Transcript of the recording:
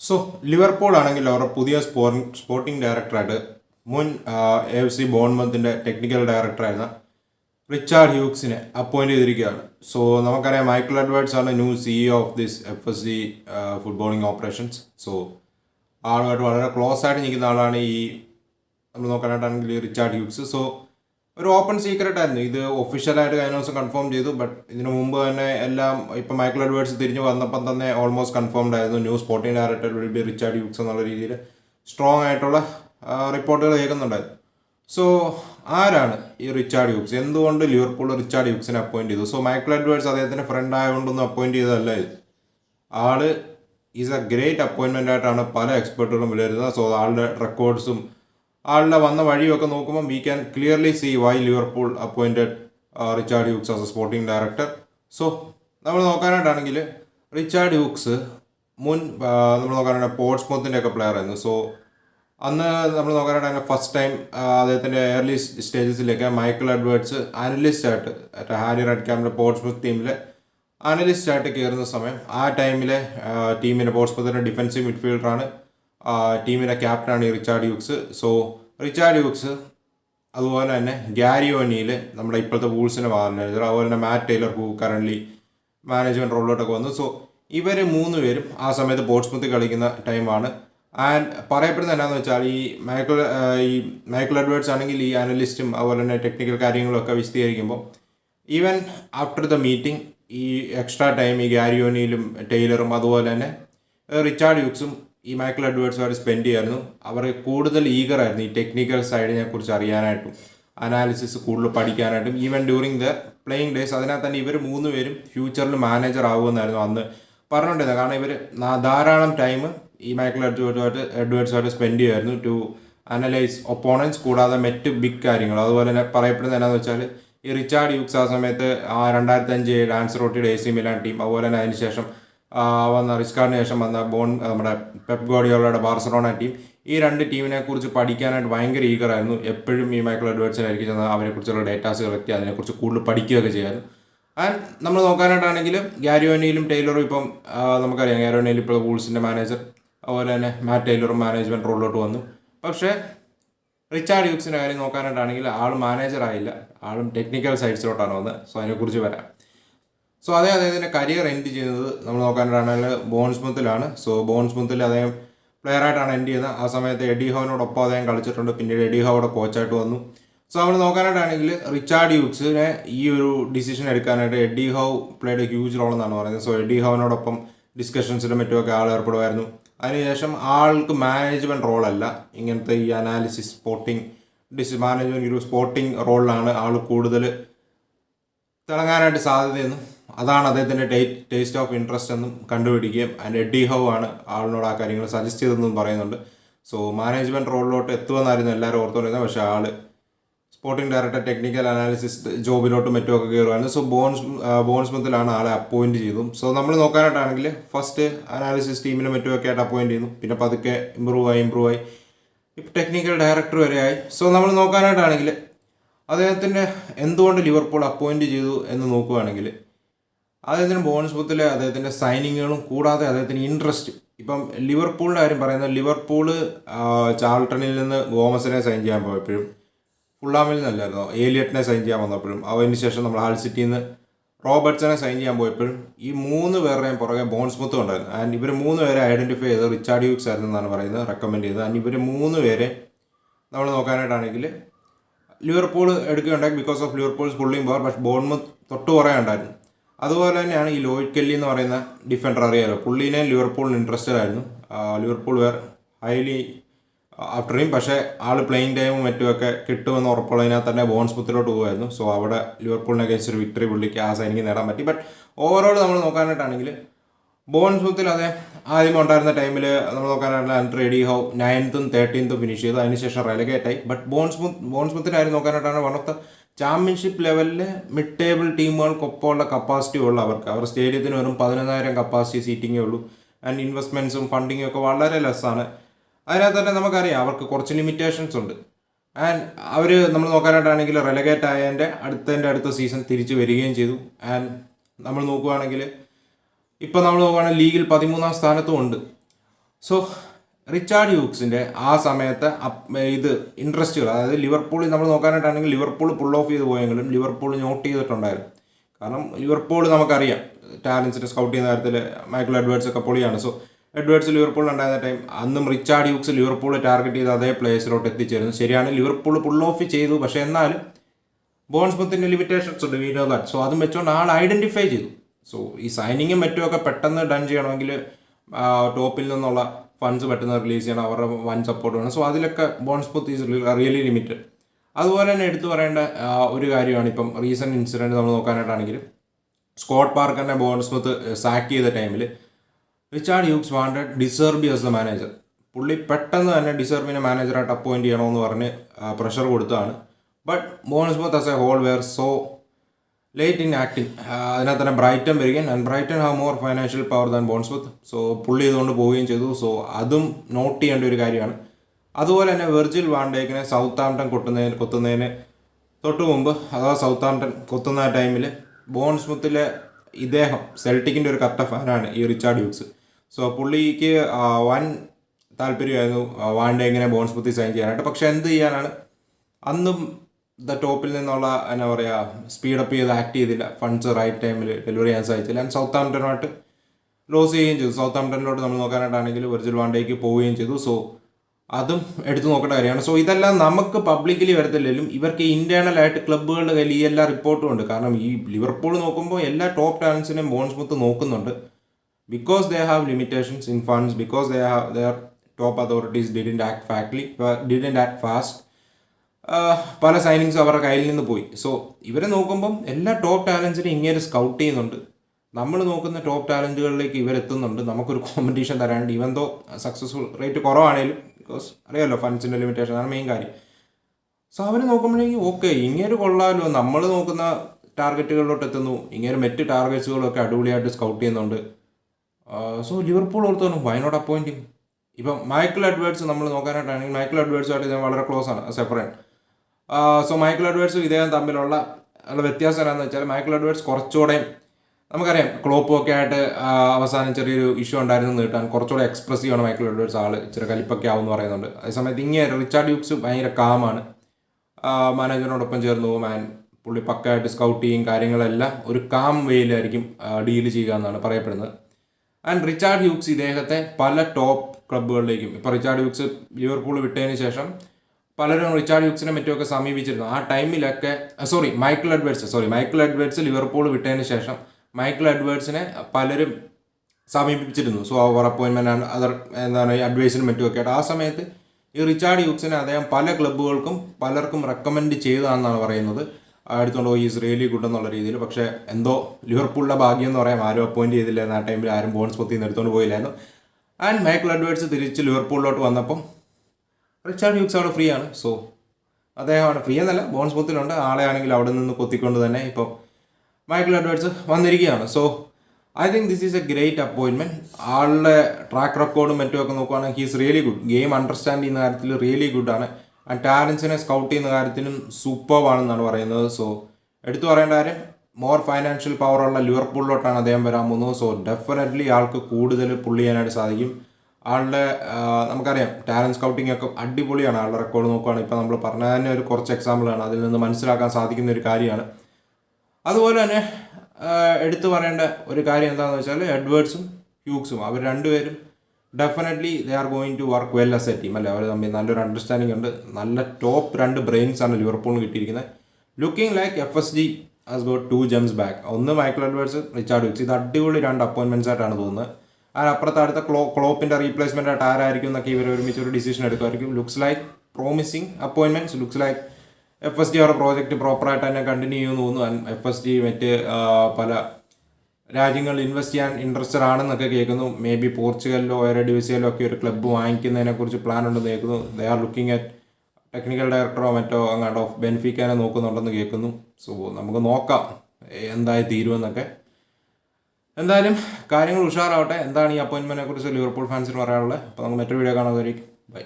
So Liverpool ആണെങ്കിൽ അവരുടെ പുതിയ സ്പോർ- സ്പോർട്ടിംഗ് ഡയറക്ടറായിട്ട് മുൻ എഫ് സി ബോൺമത്തിന്റെ ടെക്നിക്കൽ ഡയറക്ടറായിരുന്ന റിച്ചാർഡ് ഹ്യൂക്സിനെ അപ്പോയിന്റ് ചെയ്തിരിക്കുകയാണ്. സോ നമുക്കറിയാം മൈക്കിൾ അഡ്വേർട്സ് ആണ് new CEO of this F S C footballing operations so ആളുമായിട്ട് വളരെ ക്ലോസ് ആയിട്ട് നിൽക്കുന്ന ആളാണ് ഈ നമ്മൾ നോക്കാനായിട്ടാണെങ്കിൽ റിച്ചാർഡ് ഹ്യൂക്സ്. സോ ഒരു ഓപ്പൺ സീക്രട്ട് ആയിരുന്നു. ഇത് ഒഫീഷ്യലായിട്ട് കഴിഞ്ഞ ദിവസം കൺഫേം ചെയ്തു. ബട്ട് ഇതിനു മുമ്പ് തന്നെ എല്ലാം ഇപ്പം മൈക്കിൾ എഡ്വേർഡ്സ് തിരിഞ്ഞു വന്നപ്പം തന്നെ ഓൾമോസ്റ്റ് കൺഫേംഡ് ആയിരുന്നു. New sporting director will be Richard Hughes എന്നുള്ള രീതിയിൽ സ്ട്രോങ് ആയിട്ടുള്ള റിപ്പോർട്ടുകൾ കേൾക്കുന്നുണ്ടായിരുന്നു. സോ ആരാണ് ഈ റിച്ചാർഡ് യൂക്സ് എന്തുകൊണ്ട് ലിവർപൂൾ റിച്ചാർഡ് യൂക്സിനെ അപ്പോയിന്റ് ചെയ്തു? സോ മൈക്കിൾ എഡ്വേർഡ്സ് അദ്ദേഹത്തിന്റെ ഫ്രണ്ട് ആയതുകൊണ്ടൊന്നും അപ്പോയിന്റ് ചെയ്തതല്ല ഇത്. ആൾ ഈസ് എ ഗ്രേറ്റ് അപ്പോയിൻമെന്റ് ആയിട്ടാണ് പല എക്സ്പെർട്ടുകളും വിലയിരുന്നത് സോ ആളുടെ റെക്കോർഡ്സും ആളുടെ വന്ന വഴിയൊക്കെ നോക്കുമ്പോൾ we can clearly see why Liverpool appointed Richard Hughes as a sporting director so നമ്മൾ നോക്കാനായിട്ടാണെങ്കിൽ റിച്ചാർഡ് ഹ്യൂക്സ് മുൻ നമ്മൾ നോക്കാനായിട്ട് പോർട്സ്മത്തിന്റെ ഒക്കെ പ്ലെയർ ആയിരുന്നു. സോ അന്ന് നമ്മൾ നോക്കാനായിട്ട് ഫസ്റ്റ് ടൈം അദ്ദേഹത്തിന്റെ ഏർലി സ്റ്റേജസിലേക്ക് മൈക്കിൾ അഡ്വേർട്സ് അനലിസ്റ്റ് ആയിട്ട് ഹാരി റെഡ് ക്യാമ്പിലെ പോർട്സ്മത്ത് ടീമിലെ അനലിസ്റ്റ് ആയിട്ട് കയറുന്ന സമയം ആ ടൈമിലെ ടീമിന്റെ പോർട്സ്മത്തിന്റെ ഡിഫൻസീവ് മിഡ്ഫീൽഡറാണ് ടീമിന്റെ ക്യാപ്റ്റനാണ് ഈ Richard Hughes so Richard Hughes അതുപോലെ തന്നെ ഗ്യാരി ഒനിയിൽ നമ്മുടെ ഇപ്പോഴത്തെ വൂൾസിന്റെ മാനേജർ അതുപോലെ തന്നെ Matt Tyler who currently management റോളിലോട്ടൊക്കെ വന്നു. സോ ഇവർ മൂന്ന് പേരും ആ സമയത്ത് പോർട്സ്മത്തിൽ കളിക്കുന്ന ടൈമാണ് ആൻഡ് പറയപ്പെടുന്നത് എന്നാന്ന് വെച്ചാൽ ഈ മൈക്കിൾ ഈ മൈക്കിൾ എഡ്വേർഡ്സ് ആണെങ്കിൽ ഈ അനലിസ്റ്റും അതുപോലെ തന്നെ ടെക്നിക്കൽ കാര്യങ്ങളൊക്കെ വിശദീകരിക്കുമ്പോൾ ഈവൻ ആഫ്റ്റർ ദ മീറ്റിംഗ് ഈ എക്സ്ട്രാ ടൈം ഈ ഗാരിയോനിയിലും ടൈലറും അതുപോലെ തന്നെ റിച്ചാർഡ് യൂക്സും ഈ മൈക്കിൾ എഡ്വേർഡ്സുമായിട്ട് സ്പെൻഡ് ചെയ്യായിരുന്നു. അവർ കൂടുതൽ ഈഗർ ആയിരുന്നു ഈ ടെക്നിക്കൽ സൈഡിനെ കുറിച്ച് അറിയാനായിട്ടും അനാലിസിസ് കൂടുതൽ പഠിക്കാനായിട്ടും. Even during the playing days അതിനകത്ത് തന്നെ ഇവർ മൂന്ന് പേരും ഫ്യൂച്ചറിൽ മാനേജർ ആകുമെന്നായിരുന്നു അന്ന് പറഞ്ഞുകൊണ്ടിരുന്നത് കാരണം ഇവർ ധാരാളം ടൈം ഈ മൈക്കിൾ എഡ്വേർഡുമായിട്ട് എഡ്വേർഡ്സുമായിട്ട് സ്പെൻഡ് ചെയ്യുമായിരുന്നു ടു അനലൈസ് ഒപ്പോണൻസ് കൂടാതെ മറ്റ് ബിഗ് കാര്യങ്ങൾ. അതുപോലെ തന്നെ പറയപ്പെടുന്നത് എന്താണെന്ന് വെച്ചാൽ ഈ റിച്ചാർഡ് യൂക്സ് ആ സമയത്ത് ആ രണ്ടായിരത്തി അഞ്ച് ഡാൻസ് റോട്ടിയുടെ എ സി മിലാൻ ടീം അതുപോലെ തന്നെ അതിന് ശേഷം ആ, വന്ന റിസ്കാർഡിന് ശേഷം വന്ന ബോൺ നമ്മുടെ പെപ് ഗോഡിയോളയുടെ ബാർസലോണ ടീം ഈ രണ്ട് ടീമിനെ കുറിച്ച് പഠിക്കാനായിട്ട് ഭയങ്കര ഈഗറായിരുന്നു എപ്പോഴും ഈ മൈക്കിൾ എഡ്വേർഡ്സിനായിരിക്കും ചെന്ന് അവരെക്കുറിച്ചുള്ള ഡേറ്റാസ് കളക്ട് അതിനെക്കുറിച്ച് കൂടുതൽ പഠിക്കുകയൊക്കെ ചെയ്യായിരുന്നു. ആൻഡ് നമ്മൾ നോക്കാനായിട്ടാണെങ്കിൽ ഗാരിയോനിയിലും ടൈലറും ഇപ്പം നമുക്കറിയാം ഗാരിയോനിയിൽ ഇപ്പോൾ വൂൾസിന്റെ മാനേജർ അതുപോലെ തന്നെ മാറ്റ് ടൈലറും മാനേജ്മെന്റ് റോളിലോട്ട് വന്നു. പക്ഷേ റിച്ചാർഡ് യൂക്സിന്റെ കാര്യം നോക്കാനായിട്ടാണെങ്കിൽ ആൾ മാനേജർ ആയില്ല. ആളും ടെക്നിക്കൽ സൈഡ്സിലോട്ടാണ് വന്നത്. സോ അതിനെക്കുറിച്ച് വരാം. സോ അതേ അദ്ദേഹത്തിന്റെ കരിയർ എൻഡ് ചെയ്യുന്നത് നമ്മൾ നോക്കാനായിട്ടാണെങ്കിൽ ബോൺസ്മുത്തിലാണ് സോ ബോൺസ്മുത്തിൽ അദ്ദേഹം പ്ലെയർ ആയിട്ടാണ് എൻഡ് ചെയ്യുന്നത്. ആ സമയത്ത് എഡി ഹോവിനോടൊപ്പം അദ്ദേഹം കളിച്ചിട്ടുണ്ട്. പിന്നീട് എഡി ഹോവിടെ കോച്ചായിട്ട് വന്നു. സോ നമ്മൾ നോക്കാനായിട്ടാണെങ്കിൽ റിച്ചാർഡ് യൂക്സിനെ ഈ ഒരു ഡിസിഷൻ എടുക്കാനായിട്ട് Eddie Howe played huge role എന്നാണ് പറയുന്നത്. സോ എഡി ഹോവിനോടൊപ്പം ഡിസ്കഷൻസിലും മറ്റുമൊക്കെ ആൾ ഏർപ്പെടുമായിരുന്നു. അതിനുശേഷം ആൾക്ക് മാനേജ്മെന്റ് റോളല്ല ഇങ്ങനത്തെ ഈ അനാലിസിസ് സ്പോർട്ടിംഗ് ഡിസ് മാനേജ്മെന്റ് ഒരു സ്പോർട്ടിംഗ് റോളിലാണ് ആൾ കൂടുതൽ തിളങ്ങാനായിട്ട് സാധ്യതയെന്നും അതാണ് അദ്ദേഹത്തിന്റെ ടേസ്റ്റ് ഓഫ് ഇൻട്രസ്റ്റ് എന്നും കണ്ടുപിടിക്കുകയും ആൻഡ് എഡി ഹൗ ആണ് ആളിനോട് ആ കാര്യങ്ങൾ സജസ്റ്റ് ചെയ്തതെന്നും പറയുന്നുണ്ട്. സോ മാനേജ്മെന്റ് റോളിലോട്ട് എത്തുമെന്നായിരുന്നു എല്ലാവരും ഓർത്തുകൊണ്ടിരുന്നത്. പക്ഷേ ആൾ സ്പോർട്ടിംഗ് ഡയറക്ടർ ടെക്നിക്കൽ അനാലിസിസ് ജോബിലോട്ടും മറ്റുമൊക്കെ കയറുമായിരുന്നു സോ ബോൺസ് ബോൺസ് മത്തിലാണ് ആളെ അപ്പോയിന്റ് ചെയ്തതും. സോ നമ്മൾ നോക്കാനായിട്ടാണെങ്കിൽ ഫസ്റ്റ് അനാലിസിസ് ടീമിനെ മറ്റുമൊക്കെ ആയിട്ട് അപ്പോയിന്റ് ചെയ്തു പിന്നെ പതുക്കെ ഇമ്പ്രൂവ് ആയി ഇമ്പ്രൂവ് ആയി. ഇപ്പം ടെക്നിക്കൽ ഡയറക്ടർ വരെ ആയി. സോ നമ്മൾ നോക്കാനായിട്ടാണെങ്കിൽ അദ്ദേഹത്തിന്റെ എന്തുകൊണ്ട് ലിവർപൂൾ അപ്പോയിന്റ് ചെയ്തു എന്ന് നോക്കുകയാണെങ്കിൽ അദ്ദേഹത്തിന് ബോൺസ്ബുത്തിലെ അദ്ദേഹത്തിന്റെ സൈനിങ്ങുകളും കൂടാതെ അദ്ദേഹത്തിന് ഇൻട്രസ്റ്റ് ഇപ്പം ലിവർപൂളിന്റെ കാര്യം പറയുന്നത് ലിവർപൂൾ ചാൾട്ടണിൽ നിന്ന് ഗോമസിനെ സൈൻ ചെയ്യാൻ പോയപ്പോഴും ഫുള്ളാമിൽ നിന്നല്ലായിരുന്നു ഏലിയറ്റിനെ സൈൻ ചെയ്യാൻ വന്നപ്പോഴും അതിന് ശേഷം നമ്മൾ ഹാൾ സിറ്റിയിൽ നിന്ന് റോബർട്ട്സിനെ സൈൻ ചെയ്യാൻ പോയപ്പോഴും ഈ മൂന്ന് പേരുടെയും പുറകെ ബോൺസ്മുത്തും ഉണ്ടായിരുന്നു. ആൻഡ് ഇവർ മൂന്ന് പേരെ ഐഡന്റിഫൈ ചെയ്ത് റിച്ചാർഡ് യൂക്സ് ആയിരുന്നു എന്നാണ് പറയുന്നത് റെക്കമെൻഡ് ചെയ്തത്. ആൻഡ് ഇവർ മൂന്ന് പേരെ നമ്മൾ നോക്കാനായിട്ടാണെങ്കിൽ ലിവർപൂൾ എടുക്കുകയുണ്ടായി ബിക്കോസ് ഓഫ് ലിവർപൂൾസ് പുള്ളിയും പവർ പക്ഷേ ബോൺമുത്ത് തൊട്ട് കുറേ ഉണ്ടായിരുന്നു. അതുപോലെ തന്നെയാണ് ഈ ലോയിഡ് കെല്ലി എന്ന് പറയുന്ന ഡിഫൻഡർ അറിയാലോ. പുള്ളീനെ ലിവർപൂളിന് ഇൻട്രസ്റ്റഡ് ആയിരുന്നു. Liverpool were highly after him പക്ഷേ ആൾ പ്ലെയിങ് ടൈമും മറ്റുമൊക്കെ കിട്ടുമെന്ന് ഉറപ്പുള്ളതിനാൽ തന്നെ ബോൺസ്മുത്തിലോട്ട് പോകുമായിരുന്നു സോ അവിടെ ലിവർപൂളിനെ ഒരു വിക്ടറി പുള്ളിക്ക് ആ സൈനിക്ക് നേടാൻ പറ്റി. ബട്ട് ഓവറോൾ നമ്മൾ നോക്കാനായിട്ടാണെങ്കിൽ ബോൺസ്മുത്തിൽ അതെ ആദ്യം ഉണ്ടായിരുന്ന ടൈമിൽ നമ്മൾ നോക്കാനായിട്ടുള്ള അണ്ടർ എഡി ഹൗ നയൻത്തും തേർട്ടീൻത്തും ഫിനിഷ് ചെയ്തു അതിനുശേഷം റെലഗേറ്റായി ബട്ട് ബോൺസ്മുത്ത് ബോൺസ്മുത്തിന്റെ കാര്യം നോക്കാനായിട്ടാണ് വൺ ഓഫ് ദ ചാമ്പ്യൻഷിപ്പ് ലെവലിൽ മിഡ് ടേബിൾ ടീമുകൾക്കൊപ്പമുള്ള കപ്പാസിറ്റി ഉള്ള അവർക്ക്. അവർ സ്റ്റേഡിയത്തിന് വെറും പതിനൊന്നായിരം കപ്പാസിറ്റി സീറ്റിങ്ങേ ഉള്ളൂ. ആൻഡ് ഇൻവെസ്റ്റ്മെന്റ്സും ഫണ്ടിങ്ങും ഒക്കെ വളരെ ലെസ്സാണ്. അതിനകത്ത് തന്നെ നമുക്കറിയാം അവർക്ക് കുറച്ച് ലിമിറ്റേഷൻസ് ഉണ്ട്. ആൻഡ് അവർ നമ്മൾ നോക്കാനായിട്ടാണെങ്കിൽ റെലഗേറ്റ് ആയതിന്റെ അടുത്തതിന്റെ അടുത്ത സീസൺ തിരിച്ചു വരികയും ചെയ്തു. ആൻഡ് നമ്മൾ നോക്കുകയാണെങ്കിൽ ഇപ്പോൾ നമ്മൾ നോക്കുകയാണെങ്കിൽ ലീഗിൽ പതിമൂന്നാം സ്ഥാനത്തും ഉണ്ട്. സോ റിച്ചാർഡ് ഹ്യൂക്സിന്റെ ആ സമയത്ത് ഇത് ഇൻട്രസ്റ്റുകൾ അതായത് ലിവർപൂളിൽ നമ്മൾ നോക്കാനായിട്ടാണെങ്കിൽ ലിവർപൂൾ പുൾ ഓഫ് ചെയ്ത് പോയെങ്കിലും ലിവർപൂൾ നോട്ട് ചെയ്തിട്ടുണ്ടായിരുന്നു. കാരണം ലിവർപൂൾ നമുക്കറിയാം ടാലൻസിന്റെ സ്കൗട്ട് ചെയ്യുന്ന കാര്യത്തിൽ മൈക്കിൾ എഡ്വേർഡ്സ് ഒക്കെ പൊളിയാണ്. സോ എഡ്വേർഡ്സ് ലിവർപൂൾ ഉണ്ടായിരുന്ന ടൈം അന്നും റിച്ചാർഡ് ഹ്യൂക്സ് ലിവർപൂൾ ടാർഗറ്റ് ചെയ്ത് അതേ പ്ലേസിലോട്ട് എത്തിച്ചേരുന്നു. ശരിയാണ് ലിവർപൂൾ പുൾ ഓഫ് ചെയ്തു. പക്ഷേ എന്നാലും ബോൺസ്മത്തിന്റെ ലിമിറ്റേഷൻസ് ഉണ്ട് ദാറ്റ് സോ അതും വെച്ചുകൊണ്ട് ആൾ ഐഡന്റിഫൈ ചെയ്തു. സോ ഈ സൈനിങ്ങും മറ്റുമൊക്കെ പെട്ടെന്ന് ഡൺ ചെയ്യണമെങ്കിൽ ടോപ്പിൽ നിന്നുള്ള ഫണ്ട്സ് പെട്ടെന്ന് റിലീസ് ചെയ്യണം അവരുടെ വൻ സപ്പോർട്ട് വേണം. സോ അതിലൊക്കെ ബോൺസ്മത്ത് ഈസ് റിയലി ലിമിറ്റഡ് അതുപോലെ തന്നെ എടുത്തു പറയേണ്ട ഒരു കാര്യമാണ് ഇപ്പം റീസെന്റ് ഇൻസിഡന്റ് നമ്മൾ നോക്കാനായിട്ടാണെങ്കിൽ സ്കോട്ട് പാർക്കറിനെ ബോൺസ്മത്ത് സാക്ക് ചെയ്ത ടൈമിൽ Richard Hughes wanted De Zerbi as the manager പുള്ളി പെട്ടെന്ന് തന്നെ ഡിസർബിനെ മാനേജറായിട്ട് അപ്പോയിന്റ് ചെയ്യണമെന്ന് പറഞ്ഞ് പ്രഷർ കൊടുത്തതാണ്. But Bournemouth as a whole were so late in acting അതിനകത്ത് തന്നെ ബ്രൈറ്റൺ വരികയും and Brighton have more financial power than Bournemouth so പുള്ളി ഇതുകൊണ്ട് പോവുകയും ചെയ്തു. സോ അതും നോട്ട് ചെയ്യേണ്ട ഒരു കാര്യമാണ്. അതുപോലെ തന്നെ വെർജിൽ വാണ്ടേക്കിനെ സൗത്ത് ആംപ്ടൺ കൊട്ടുന്നതിന് കൊത്തുന്നതിന് തൊട്ട് മുമ്പ് അഥവാ സൗത്ത് ആംപ്ടൺ കൊത്തുന്ന ടൈമിൽ ബോൺസ്മത്തിലെ ഇദ്ദേഹം സെൽട്ടിക്കിന്റെ ഒരു കട്ട ഫാനാണ് ഈ റിച്ചാർഡ് യൂക്സ് സോ പുള്ളിക്ക് വൻ താല്പര്യമായിരുന്നു വാണ്ടേക്കിനെ ബോൺസ്മുത്തി സൈൻ ചെയ്യാനായിട്ട്. പക്ഷേ എന്ത് ചെയ്യാനാണ്? അന്നും ദ ടോപ്പിൽ നിന്നുള്ള എന്നാ പറയുക സ്പീഡപ്പ് ചെയ്ത് ആക്ട് ചെയ്തില്ല ഫണ്ട്സ് റൈറ്റ് ടൈമിൽ ഡെലിവറി ചെയ്യാൻ സാധിച്ചില്ല ആൻഡ് സൗത്ത് ആംപ്ടനുമായിട്ട് ലോസ് ചെയ്യുകയും ചെയ്തു. സൗത്ത് ആംപ്ടനിലോട്ട് നമ്മൾ നോക്കാനായിട്ടാണെങ്കിൽ വെർജിൽ വാണ്ടേക്ക് പോവുകയും ചെയ്തു. സോ അതും എടുത്തു നോക്കേണ്ട കാര്യമാണ്. സോ ഇതെല്ലാം നമുക്ക് പബ്ലിക്കലി വരത്തില്ലെങ്കിലും ഇവർക്ക് ഇന്റേണൽ ആയിട്ട് ക്ലബ്ബുകളുടെ കയ്യിൽ ഈ എല്ലാ റിപ്പോർട്ടും ഉണ്ട്. കാരണം ഈ ലിവർപൂൾ നോക്കുമ്പോൾ എല്ലാ ടോപ്പ് ടാലൻസിനെയും ബോൺസ്മുത്ത് നോക്കുന്നുണ്ട്. Because they have limitations in funds because they have their top authorities didn't act factly didn't act fast പല സൈനിങ്സും അവരുടെ കയ്യിൽ നിന്ന് പോയി. സോ ഇവരെ നോക്കുമ്പം എല്ലാ ടോപ്പ് ടാലൻസിനും ഇങ്ങനെ സ്കൗട്ട് ചെയ്യുന്നുണ്ട്. നമ്മൾ നോക്കുന്ന ടോപ്പ് ടാലന്റുകളിലേക്ക് ഇവരെത്തുന്നുണ്ട് നമുക്കൊരു കോമ്പറ്റീഷൻ തരാണ്ട് ഇവൻ തോ സക്സസ്ഫുൾ റേറ്റ് കുറവാണേലും ബിക്കോസ് അറിയാമല്ലോ ഫണ്ട്സിന്റെ ലിമിറ്റേഷൻ ആണ് മെയിൻ കാര്യം. സോ അവർ നോക്കുമ്പോഴേക്കും ഓക്കെ ഇങ്ങനെ കൊള്ളാമല്ലോ നമ്മൾ നോക്കുന്ന ടാർഗറ്റുകളിലോട്ട് എത്തുന്നു. ഇങ്ങനെ മറ്റ് ടാർഗറ്റ്സുകളൊക്കെ അടിപൊളിയായിട്ട് സ്കൗട്ട് ചെയ്യുന്നുണ്ട്. സോ ലിവർപൂൾ ഓർത്തോണം വയനോട് അപ്പോയിന്റിങ് ഇപ്പം മൈക്കിൾ അഡ്വേർട്സ് നമ്മൾ നോക്കാനായിട്ടാണെങ്കിൽ മൈക്കിൾ അഡ്വേർട്സുമായിട്ട് ഞാൻ വളരെ ക്ലോസ് ആണ് സെപ്പറേറ്റ് സോ മൈക്കിൾ എഡ്വേർഡ്സും ഇദ്ദേഹം തമ്മിലുള്ള വ്യത്യാസം എന്താണെന്ന് വെച്ചാൽ മൈക്കിൾ എഡ്വേർഡ്സ് കുറച്ചുകൂടെ നമുക്കറിയാം ക്ലോപ്പും ഒക്കെ ആയിട്ട് അവസാനം ചെറിയൊരു ഇഷ്യൂ ഉണ്ടായിരുന്നു കിട്ടാൻ കുറച്ചുകൂടെ എക്സ്പ്രസീവ് ആണ് മൈക്കിൾ എഡ്വേർഡ്സ് ആൾ ഇച്ചിരി കലിപ്പൊക്കെ ആവും എന്ന് പറയുന്നുണ്ട്. അതേസമയത്ത് ഇങ്ങനെ റിച്ചാർഡ് യൂക്സ് ഭയങ്കര കാമാണ് മാനേജറിനോടൊപ്പം ചേർന്ന്. ആൻഡ് പുള്ളി പക്കായിട്ട് സ്കൗട്ട് ചെയ്യും കാര്യങ്ങളെല്ലാം ഒരു കാം വേയിലായിരിക്കും ഡീൽ ചെയ്യുക എന്നാണ് പറയപ്പെടുന്നത്. ആൻഡ് റിച്ചാർഡ് ഹ്യൂക്സ് ഇദ്ദേഹത്തെ പല ടോപ്പ് ക്ലബ്ബുകളിലേക്കും ഇപ്പോൾ റിച്ചാർഡ് ഹ്യൂക്സ് ലിവർപൂൾ വിട്ടതിന് ശേഷം പലരും റിച്ചാർഡ് ഹ്യൂക്സിനെ മറ്റുമൊക്കെ സമീപിച്ചിരുന്നു. ആ ടൈമിലൊക്കെ sorry Michael Edwards sorry Michael Edwards Liverpool വിട്ടതിന് ശേഷം മൈക്കിൾ അഡ്വേർട്സിനെ പലരും സമീപിച്ചിരുന്നു സോ ഓവർ അപ്പോയിൻമെന്റ് ആൻഡ് അതർ എന്താണ് അഡ്വൈസിനും മറ്റുമൊക്കെ ആയിട്ട്. ആ സമയത്ത് ഈ റിച്ചാർഡ് ഹ്യൂക്സിനെ അദ്ദേഹം പല ക്ലബ്ബുകൾക്കും പലർക്കും റെക്കമെൻഡ് ചെയ്തതാണെന്നാണ് പറയുന്നത്. എടുത്തോണ്ട് ഓ ഈസ് റിയലി ഗുഡ് എന്നുള്ള രീതിയിൽ. പക്ഷേ എന്തോ ലിവർപൂളിന്റെ ഭാഗ്യം എന്ന് പറയാം. ആരും അപ്പോയിന്റ് ചെയ്തില്ലായിരുന്നു. ആ ടൈമിൽ ആരും ബോൺസ് പൊത്തി നിന്ന് എടുത്തുകൊണ്ട് പോയില്ലായിരുന്നു. ആൻഡ് മൈക്കിൾ അഡ്വേർട്സ് തിരിച്ച് ലിവർപൂളിലോട്ട് വന്നപ്പം റിച്ചാർഡ് ഹ്യൂക്സ് അവിടെ ഫ്രീ ആണ് സോ അദ്ദേഹമാണ് ഫ്രീ എന്നല്ല ബോൺസ് പൊത്തിലുണ്ട് ആളെ ആണെങ്കിൽ അവിടെ നിന്ന് കൊത്തിക്കൊണ്ട് തന്നെ ഇപ്പോൾ മൈക്കിൾ അഡ്വേർട്സ് വന്നിരിക്കുകയാണ്. So I think this is a great അപ്പോയിൻമെന്റ് ആളുടെ ട്രാക്ക് റെക്കോർഡും മറ്റുമൊക്കെ നോക്കുകയാണെങ്കിൽ he's really good game understand ചെയ്യുന്ന കാര്യത്തിൽ റിയലി ഗുഡ് ആണ്. ആൻഡ് ടാലൻസിനെ സ്കൗട്ട് ചെയ്യുന്ന കാര്യത്തിലും സൂപ്പർ ആണെന്നാണ് പറയുന്നത്. സോ എടുത്തു പറയേണ്ട കാര്യം മോർ ഫൈനാൻഷ്യൽ പവറുള്ള ലിവർപൂളിലോട്ടാണ് അദ്ദേഹം വരാൻ പോകുന്നത്. സോ ഡെഫിനറ്റ്ലി ആൾക്ക് കൂടുതൽ പുള്ളി ചെയ്യാനായിട്ട് സാധിക്കും. ആളുടെ നമുക്കറിയാം ടാലന്റ് സ്കൗട്ടിംഗ് ഒക്കെ അടിപൊളിയാണ്. ആളുടെ റെക്കോർഡ് നോക്കുകയാണ് ഇപ്പോൾ നമ്മൾ പറഞ്ഞ തന്നെ ഒരു കുറച്ച് എക്സാമ്പിളാണ് അതിൽ നിന്ന് മനസ്സിലാക്കാൻ സാധിക്കുന്ന ഒരു കാര്യമാണ്. അതുപോലെ തന്നെ എടുത്തു പറയേണ്ട ഒരു കാര്യം എന്താണെന്ന് വെച്ചാൽ എഡ്വേർഡ്സും ഹ്യൂക്സും. അവർ രണ്ടുപേരും definitely they are going to work well as a team അല്ലേ? അവർ തമ്മിൽ നല്ലൊരു അണ്ടർസ്റ്റാൻഡിംഗ് ഉണ്ട്. നല്ല ടോപ്പ് രണ്ട് ബ്രെയിൻസ് ആണ് ലിവർപൂളിന് കിട്ടിയിരിക്കുന്നത്. Looking like F S G has got two gems back ഒന്ന് മൈക്കിൾ എഡ്വേർഡ്സ് റിച്ചാർഡ് വിക്സ്. ഇത് അടിപൊളി രണ്ട് അപ്പോയിൻമെന്റ്സ് ആയിട്ടാണ് തോന്നുന്നത്. ആ അപ്പുറത്ത് അടുത്ത ക്ലോ ക്ലോപ്പിന്റെ റീപ്ലേസ്മെന്റ് ആയിട്ട് ആരായിരിക്കും എന്നൊക്കെ ഇവർ ഒരുമിച്ച് ഒരു decision എടുക്കുമായിരിക്കും. Looks like promising appointments looks like F S D അവരുടെ പ്രോജക്റ്റ് പ്രോപ്പറായിട്ട് തന്നെ കണ്ടിന്യൂ ചെയ്യുമെന്ന് തോന്നുന്നു. എഫ് എസ് ഡി മറ്റ് പല രാജ്യങ്ങളിൽ ഇൻവെസ്റ്റ് ചെയ്യാൻ ഇൻട്രസ്റ്റഡ് ആണെന്നൊക്കെ കേൾക്കുന്നു. മേ ബി പോർച്ചുഗലിലോ ഓരോ ഡിവിസിയിലോ ഒക്കെ ഒരു ക്ലബ്ബ് വാങ്ങിക്കുന്നതിനെക്കുറിച്ച് പ്ലാൻ ഉണ്ടെന്ന് കേൾക്കുന്നു. They are looking at technical ഡയറക്ടറോ മറ്റോ അങ്ങാണ്ടോ ബെനിഫിക്കാനോ നോക്കുന്നുണ്ടെന്ന് കേൾക്കുന്നു. സോ നമുക്ക് നോക്കാം എന്തായി തീരുമെന്നൊക്കെ. എന്തായാലും കാര്യങ്ങൾ ഉഷാറാവട്ടെ. എന്താണ് ഈ അപ്പോയിൻമെന്റിനെ കുറിച്ച് ലിവർപൂൾ ഫാൻസിന് പറയാനുള്ളത്? അപ്പോൾ നമുക്ക് മറ്റൊരു വീഡിയോ കാണാതായിരിക്കും ബൈ